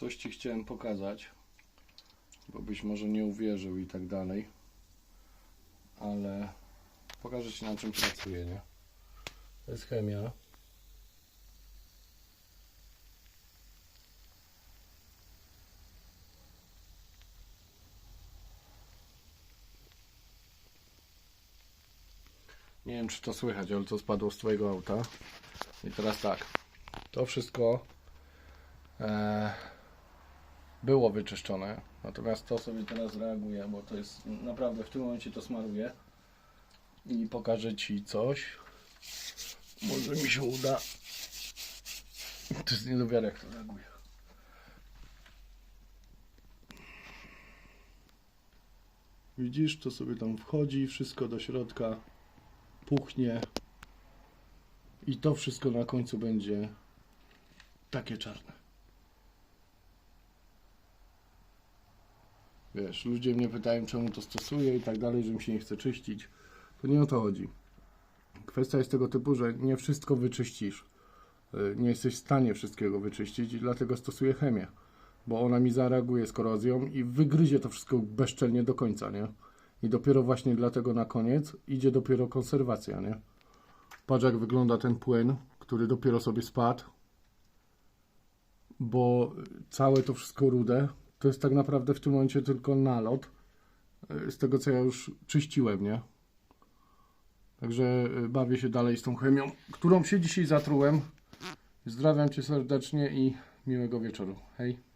Coś Ci chciałem pokazać, bo byś może nie uwierzył i tak dalej. Ale pokażę Ci na czym pracuję, nie? To jest chemia. Nie wiem, czy to słychać, ale to spadło z Twojego auta. I teraz tak. To wszystko e, było wyczyszczone. Natomiast to sobie teraz reaguje, bo to jest naprawdę w tym momencie to smaruję. I pokażę Ci coś. Może mi się uda. To jest nie do wiary, jak to reaguje. Widzisz, to sobie tam wchodzi, wszystko do środka puchnie i to wszystko na końcu będzie takie czarne. Wiesz, ludzie mnie pytają, czemu to stosuję i tak dalej, że mi się nie chce czyścić. To nie o to chodzi. Kwestia jest tego typu, że nie wszystko wyczyścisz. Y, Nie jesteś w stanie wszystkiego wyczyścić i dlatego stosuję chemię. Bo ona mi zareaguje z korozją i wygryzie to wszystko bezczelnie do końca, nie? I dopiero właśnie dlatego na koniec idzie dopiero konserwacja, nie? Patrz jak wygląda ten płyn, który dopiero sobie spadł. Bo całe to wszystko rude to jest tak naprawdę w tym momencie tylko nalot y, z tego co ja już czyściłem, nie? Także y, bawię się dalej z tą chemią, którą się dzisiaj zatrułem. Zdrawiam Cię serdecznie i miłego wieczoru. Hej.